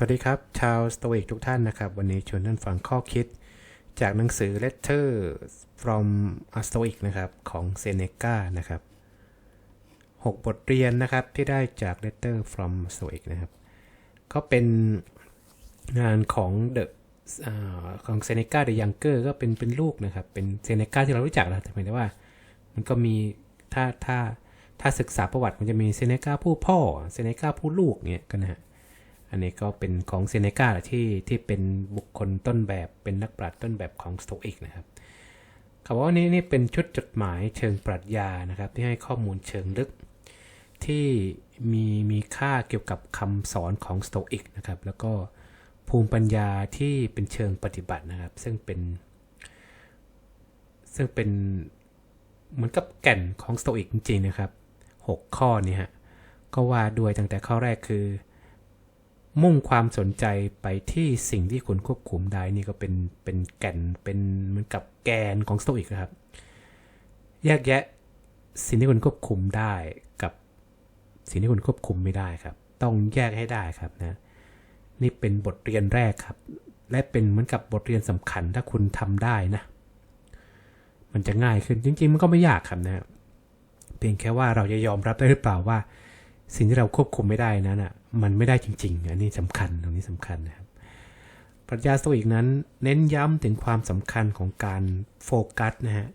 สวัสดีครับ ชาวสโตอิกทุกท่านนะครับ วันนี้ชวนท่านฟังข้อคิดจากหนังสือ Letter from a Stoic นะครับของเซเนกานะครับ 6 บทเรียนนะครับที่ได้จาก Letter from a Stoic นะครับ ก็เป็นงานของ The อ่าของเซเนกาเดยังเกอร์ก็เป็นเป็นลูกนะครับ เป็นเซเนกาที่เรารู้จักนะแต่หมายถึงว่า มันก็มีถ้าถ้าถ้าศึกษาประวัติมันจะมีเซเนกาผู้พ่อเซเนกาผู้ลูกเนี่ยกันนะฮะ อันนี้ก็เป็นของเซเนกาที่ที่เป็นบุคคลต้นแบบเป็นนักปราชญ์ต้นแบบของสโตอิกนะครับเขาบอกว่านี่นี่เป็นชุดจดหมายเชิงปรัชญานะครับ ที่ให้ข้อมูลเชิงลึก ที่มีมีค่าเกี่ยวกับคำสอนของสโตอิกนะครับ แล้วก็ภูมิปัญญาที่เป็นเชิงปฏิบัตินะครับ ซึ่งเป็น ซึ่งเป็นเหมือนกับแก่นของสโตอิกจริงๆนะครับ 6 ข้อนี้ฮะก็ว่าด้วยตั้งแต่ข้อแรกคือ มุ่งความสนใจไปที่สิ่งที่คุณควบคุมได้นี่ก็เป็นเป็นแก่นเป็นเหมือนกับแกนของสโตอิกนะครับ แยกแยะสิ่งที่คุณควบคุมได้กับสิ่งที่คุณควบคุมไม่ได้ครับ ต้องแยกให้ได้ครับนะนี่เป็นบทเรียนแรกครับ และเป็นเหมือนกับบทเรียนสำคัญถ้าคุณทำได้นะ มันจะง่ายขึ้นจริงๆ มันก็ไม่ยากครับนะเพียงแค่ว่าเราจะยอมรับได้หรือเปล่าว่า สิ่งที่เราควบคุมไม่ได้นั้นอะ มันไม่ได้จริงๆ อันนี้สำคัญตรงนี้สำคัญนะครับปรัชญาสโตอิกนั้นเน้นย้ำถึงความสำคัญของการโฟกัสนะฮะ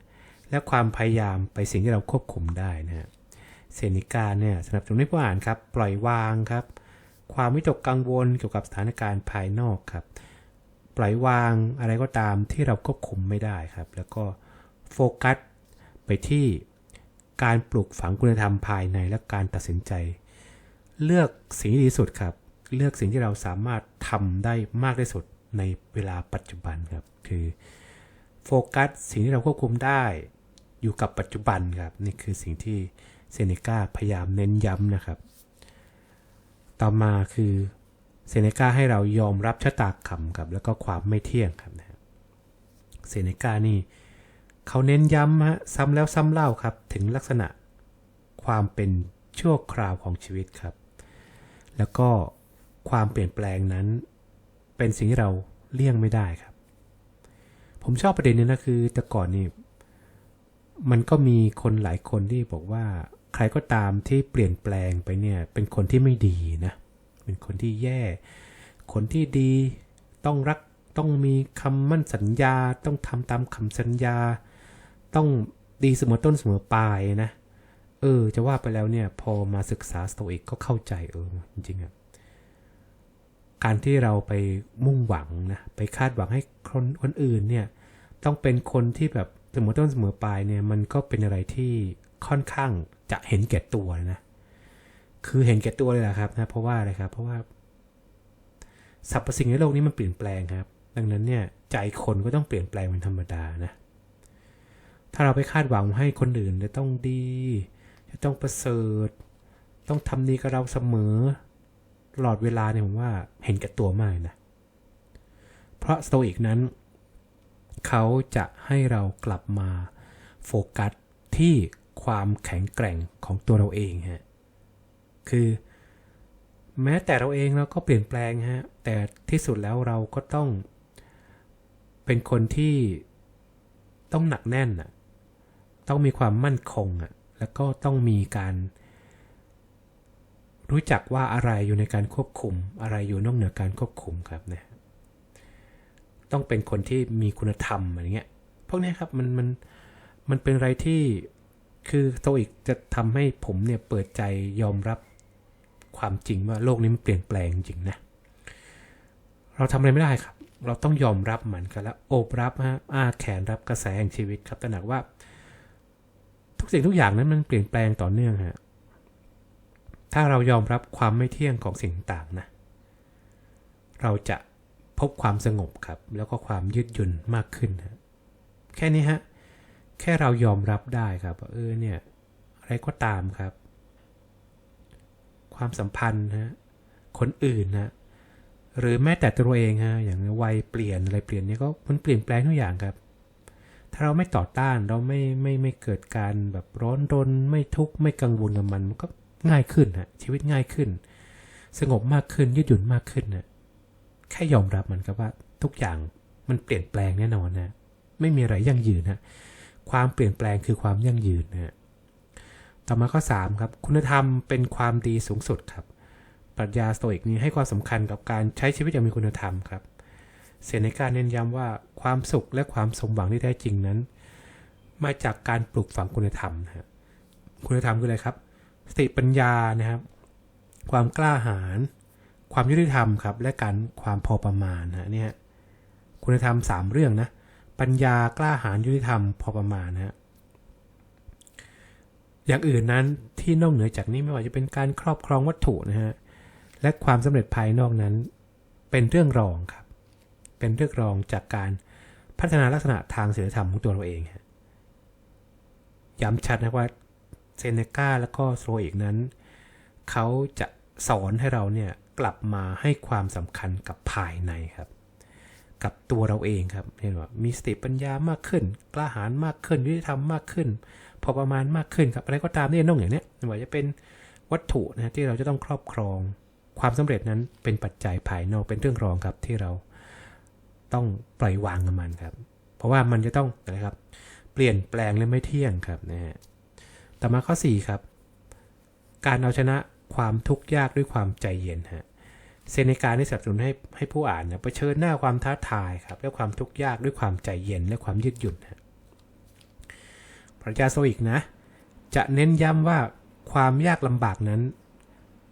และความพยายามไปสิ่งที่เราควบคุมได้นะฮะเซนิกาเนี่ยสนับสนุนให้ผู้อ่านครับ ปล่อยวางครับ ความวิตกกังวลเกี่ยวกับสถานการณ์ภายนอกครับ ปล่อยวางอะไรก็ตามที่เราควบคุมไม่ได้ครับ แล้วก็โฟกัสไปที่การปลูกฝังคุณธรรมภายในและการตัดสินใจ เลือกสิ่งที่ดีสุดครับ เลือกสิ่งที่เราสามารถทำได้มากที่สุดในเวลาปัจจุบันครับ คือโฟกัสสิ่งที่เราควบคุมได้อยู่กับปัจจุบันครับ นี่คือสิ่งที่เซเนกาพยายามเน้นย้ำนะครับ ต่อมาคือเซเนกาให้เรายอมรับชะตากรรมครับ แล้วก็ความไม่เที่ยงครับนะครับเซเนกานี่เขาเน้นย้ำฮะซ้ำแล้วซ้ำเล่าครับ ถึงลักษณะความเป็นชั่วคราวของชีวิตครับ แล้วก็ความเปลี่ยนแปลงนั้น เป็นสิ่งที่เราเลี่ยงไม่ได้ครับ ผมชอบประเด็นนี้นะคือแต่ก่อนนี่มันก็มีคนหลายคนที่บอกว่าใครก็ตามที่เปลี่ยนแปลงไปเนี่ย เป็นคนที่ไม่ดีนะ เป็นคนที่แย่ คนที่ดีต้องรักต้องมีคำมั่นสัญญา ต้องทำตามคำสัญญา ต้องดีเสมอต้นเสมอปลายนะ เออ จะว่าไปแล้วเนี่ย พอมาศึกษาสโตอิกก็เข้าใจเออ จริงๆอะการที่เราไปมุ่งหวังนะ ไปคาดหวังให้คนคนอื่นเนี่ย ต้องเป็นคนที่แบบเสมอต้นเสมอปลายเนี่ย มันก็เป็นอะไรที่ค่อนข้างจะเห็นแก่ตัวนะ คือเห็นแก่ตัวเลยแหละครับนะ เพราะว่าอะไรครับ เพราะว่าสรรพสิ่งในโลกนี้มันเปลี่ยนแปลงครับ ดังนั้นเนี่ยใจคนก็ต้องเปลี่ยนแปลงเป็นธรรมดานะ ถ้าเราไปคาดหวังให้คนอื่นจะต้องดี ต้องประเสริฐ ต้องทำดีกับเราเสมอตลอดเวลาเนี่ยผมว่าเห็นแก่ตัวมากนะ เพราะสโตอิกนั้น เขาจะให้เรากลับมาโฟกัสที่ความแข็งแกร่งของตัวเราเองฮะ คือแม้แต่เราเองเราก็เปลี่ยนแปลงฮะ แต่ที่สุดแล้วเราก็ต้อง เป็นคนที่ต้องหนักแน่นอะต้องมีความมั่นคงอะ แล้วก็ต้องมีการ รู้จักว่าอะไรอยู่ในการควบคุม อะไรอยู่นอกเหนือการควบคุมครับนะต้องเป็นคนที่มีคุณธรรมอะไรเงี้ยพวกนี้ครับมันมันมันเป็นอะไรที่คือโตอีกจะทำให้ผมเนี่ยเปิดใจยอมรับความจริงว่าโลกนี้มันเปลี่ยนแปลงจริงนะ เราทำอะไรไม่ได้ครับ เราต้องยอมรับมันกันแล้วโอบรับฮะอ้าแขนรับกระแสแห่งชีวิตครับตระหนักว่า ทุกสิ่งทุกอย่างนั้นมันเปลี่ยนแปลงต่อเนื่องฮะถ้าเรายอมรับความไม่เที่ยงของสิ่งต่างนะเราจะพบความสงบครับ แล้วก็ความยืดหยุ่นมากขึ้นฮะแค่นี้ฮะแค่เรายอมรับได้ครับเออเนี่ยอะไรก็ตามครับ ความสัมพันธ์ฮะคนอื่นนะหรือแม้แต่ตัวเองฮะอย่างวัยเปลี่ยนอะไรเปลี่ยนเนี่ยก็มันเปลี่ยนแปลงทุกอย่างครับ ถ้าเราไม่ต่อต้านเราไม่ไม่ไม่เกิดการแบบร้อนรน ไม่ทุกข์ไม่กังวลกับมันมันก็ง่ายขึ้นฮะชีวิตง่ายขึ้น สงบมากขึ้นยืดหยุ่นมากขึ้นนะแค่ยอมรับมันครับว่าทุกอย่างมันเปลี่ยนแปลงแน่นอนนะไม่มีอะไรยั่งยืนนะความเปลี่ยนแปลงคือความยั่งยืนนะต่อมาข้อ3ครับ คุณธรรมเป็นความดีสูงสุดครับ ปรัชญาสโตอิกนี้ให้ความสำคัญกับการใช้ชีวิตอย่างมีคุณธรรมครับ เซเนกาเน้นย้ำว่าความสุขและความสมหวังที่แท้จริงนั้น มาจากการปลูกฝังคุณธรรมนะฮะคุณธรรมคืออะไรครับ สติปัญญานะครับ ความกล้าหาญความยุติธรรมครับและการความพอประมาณนะเนี่ยคุณธรรมสามเรื่องนะปัญญากล้าหาญยุติธรรมพอประมาณนะฮะอย่างอื่นนั้นที่นอกเหนือจากนี้ไม่ว่าจะเป็นการครอบครองวัตถุนะฮะและความสำเร็จภายนอกนั้นเป็นเรื่องรองครับ เป็นเรื่องรองจากการพัฒนาลักษณะทางศีลธรรมของตัวเราเอง ย้ำชัดนะว่าเซเนกาแล้วก็โซอีกนั้น เขาจะสอนให้เราเนี่ยกลับมาให้ความสำคัญกับภายในครับ กับตัวเราเองครับเห็นว่ามีสติปัญญามากขึ้น กล้าหาญมากขึ้นยุติธรรมมากขึ้น พอประมาณมากขึ้นครับอะไรก็ตามที่น้องอย่างเนี้ยไม่ว่าจะเป็นวัตถุนะที่เราจะต้องครอบครอง ความสำเร็จนั้นเป็นปัจจัยภายนอกเป็นเรื่องรองครับที่เรา ต้องปล่อยวางกับมันครับ เพราะว่ามันจะต้องนะครับ เปลี่ยนแปลงและไม่เที่ยงครับนะฮะต่อมาข้อ 4 ครับ การเอาชนะความทุกข์ยากด้วยความใจเย็นฮะเซเนกาได้สนับสนุนให้ให้ผู้อ่านเนี่ยเผชิญหน้าความท้าทายครับและความทุกข์ยากด้วยความใจเย็นและความยืดหยุ่นฮะปรัชญาโซอิกนะ จะเน้นย้ำว่าความยากลำบากนั้น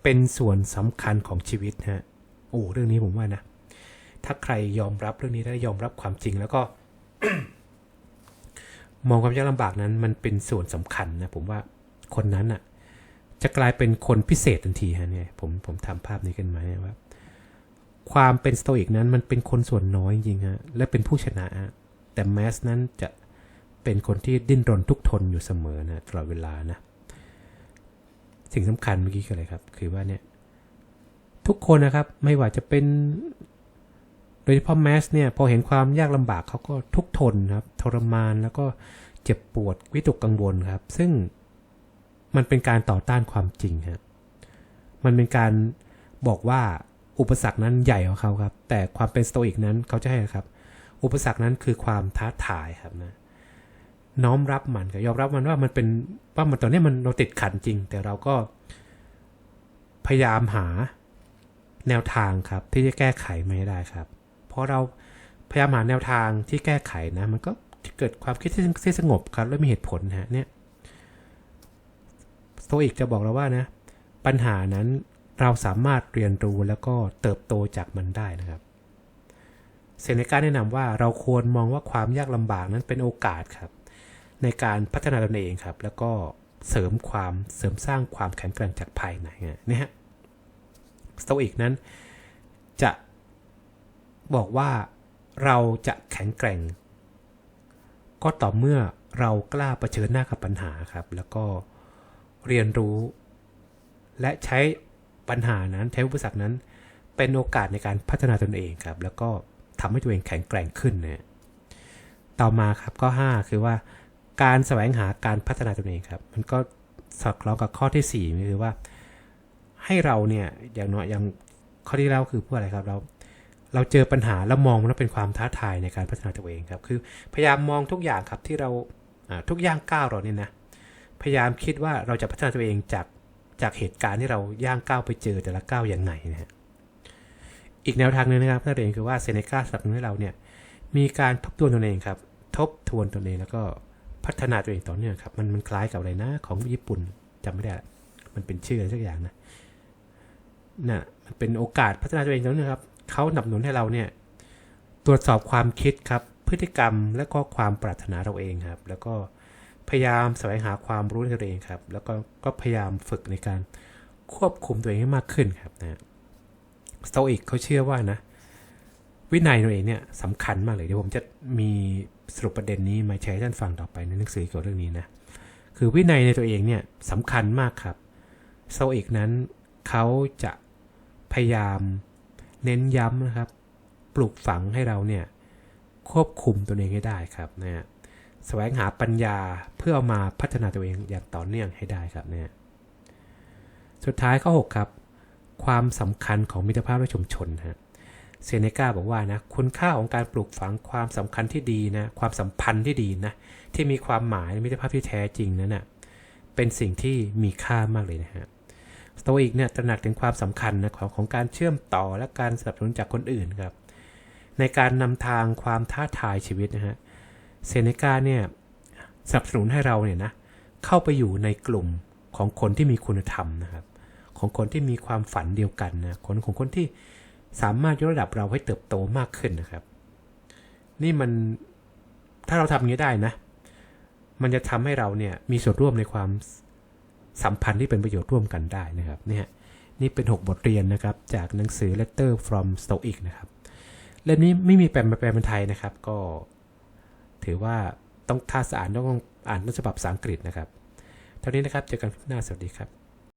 เป็นส่วนสำคัญของชีวิตฮะโอ้เรื่องนี้ผมว่านะ ถ้าใครยอมรับเรื่องนี้และยอมรับความจริงแล้วก็ มองความยากลำบากนั้น มันเป็นส่วนสำคัญนะผมว่าคนนั้นอะ จะกลายเป็นคนพิเศษทันทีฮะเนี่ยผมผมทำภาพนี้ขึ้นมาเนี่ยว่าความเป็นสโตอิกนั้นมันเป็นคนส่วนน้อยจริงฮะและเป็นผู้ชนะฮะแต่แมสนั้นจะเป็นคนที่ดิ้นรนทุกทนอยู่เสมอนะตลอดเวลานะ สิ่งสำคัญเมื่อกี้คืออะไรครับ คือว่าเนี่ย ทุกคนนะครับไม่ว่าจะเป็น โดยเฉพาะแมสเนี่ยพอเห็นความยากลำบากเขาก็ทุกทนครับทรมานแล้วก็เจ็บปวดวิตกกังวลครับ ซึ่งมันเป็นการต่อต้านความจริงครับมันเป็นการบอกว่าอุปสรรคนั้นใหญ่กว่าเขาครับ แต่ความเป็นสโตอิกนั้นเขาจะให้ครับ อุปสรรคนั้นคือความท้าทายครับนะน้อมรับมันก็ยอมรับมันว่ามันเป็นว่ามันตอนนี้มันเราติดขันจริง แต่เราก็พยายามหาแนวทางครับ ที่จะแก้ไขมันให้ได้ครับ พราะเราพยายามหาแนวทางที่แก้ไขนะ มันก็เกิดความคิดที่สงบครับและมีเหตุผลฮะเนี่ยโตอิกจะบอกเราว่านะ ปัญหานั้นเราสามารถเรียนรู้แล้วก็เติบโตจากมันได้นะครับเซเนกาแนะนำว่าเราควรมองว่าความยากลำบากนั้นเป็นโอกาสครับ ในการพัฒนาตนเองครับ แล้วก็เสริมความเสริมสร้างความแข็งแกร่งจากภายในนะฮะสโตอิกนั้นจะ บอกว่า เราจะแข็งแกร่ง ก็ต่อเมื่อเรากล้าเผชิญหน้ากับปัญหาครับ แล้วก็เรียนรู้ และใช้ปัญหานั้นใช้อุปสรรคนั้นเป็นโอกาสในการพัฒนาตนเองครับ แล้วก็ทำให้ตัวเองแข็งแกร่งขึ้นนะต่อมาครับข้อ 5 คือว่า การแสวงหาการพัฒนาตนเองครับ มันก็สอดคล้องกับข้อที่4คือว่า ให้เราเนี่ยอย่างน้อยอย่างข้อที่แล้วคือเพื่ออะไรครับ เรา เราเจอปัญหาแล้วมองมันว่าเป็นความท้าทายในการพัฒนาตัวเองครับ คือพยายามมองทุกอย่างครับที่เราทุกย่างก้าวเราเนี่ยนะ พยายามคิดว่าเราจะพัฒนาตัวเองจากจากเหตุการณ์ที่เราย่างก้าวไปเจอแต่ละก้าวอย่างไงนะฮะ อีกแนวทางหนึงนะครับนั่นเองคือว่าเซเนกาสนับสนุนให้เราเนี่ยมีการทบทวนตนเองครับ ทบทวนตนเองแล้วก็พัฒนาตัวเองต่อเนื่องครับ มันมันคล้ายกับอะไรนะของญี่ปุ่นจำไม่ได้ มันเป็นชื่ออะไรสักอย่างนะน่ะมันเป็นโอกาสพัฒนาตัวเองต่อเนื่องครับ เขาหนับหนุนให้เราเนี่ยตรวจสอบความคิดครับ พฤติกรรมและก็ความปรารถนาเราเองครับ แล้วก็พยายามแสวงหาความรู้ในตัวเองครับ แล้วก็ก็พยายามฝึกในการควบคุมตัวเองให้มากขึ้นครับนะสโตอิกเขาเชื่อว่านะ วินัยตัวเองเนี่ยสำคัญมากเลยเดี๋ยวผมจะมีสรุปประเด็นนี้มาแชร์ให้ท่านฟังต่อไปในหนังสือเกี่ยวกับเรื่องนี้นะคือวินัยในตัวเองเนี่ยสำคัญมากครับโตอิกนั้นเขาจะพยายาม เน้นย้ำนะครับ ปลูกฝังให้เราเนี่ยควบคุมตัวเองให้ได้ครับนะฮะแสวงหาปัญญาเพื่อเอามาพัฒนาตัวเองอย่างต่อเนื่องให้ได้ครับเนี่ยสุดท้ายข้อ6ครับ ความสำคัญของมิตรภาพและชุมชนฮะเซเนกาบอกว่านะคุณค่าของการปลูกฝังความสำคัญที่ดีนะความสัมพันธ์ที่ดีนะที่มีความหมายมิตรภาพที่แท้จริงนั้นนะ่ะเป็นสิ่งที่มีค่ามากเลยนะฮะ สโตอิกเนี่ยตระหนักถึงความสำคัญนะของของการเชื่อมต่อและการสนับสนุนจากคนอื่นครับ ในการนำทางความท้าทายชีวิตนะฮะเซเนกาเนี่ยสนับสนุนให้เราเนี่ยนะเข้าไปอยู่ในกลุ่มของคนที่มีคุณธรรมนะครับ ของคนที่มีความฝันเดียวกันนะคนของคนที่สามารถยกระดับเราให้เติบโตมากขึ้นนะครับ นี่มันถ้าเราทำอย่างนี้ได้นะ มันจะทำให้เราเนี่ยมีส่วนร่วมในความ สัมพันธ์ที่เป็นประโยชน์ร่วมกันได้นะครับเนี่ยนี่เป็น 6 บทเรียนนะครับ จากหนังสือ Letter from Stoic นะครับเล่มนี้ไม่มีแปลมาแปลเป็นไทยนะครับ ก็ถือว่าต้องท้าสอ่ารต้องอ่านต้นฉบับภาษาอังกฤษนะครับ เท่านี้นะครับเจอกันคลิปหน้าสวัสดีครับ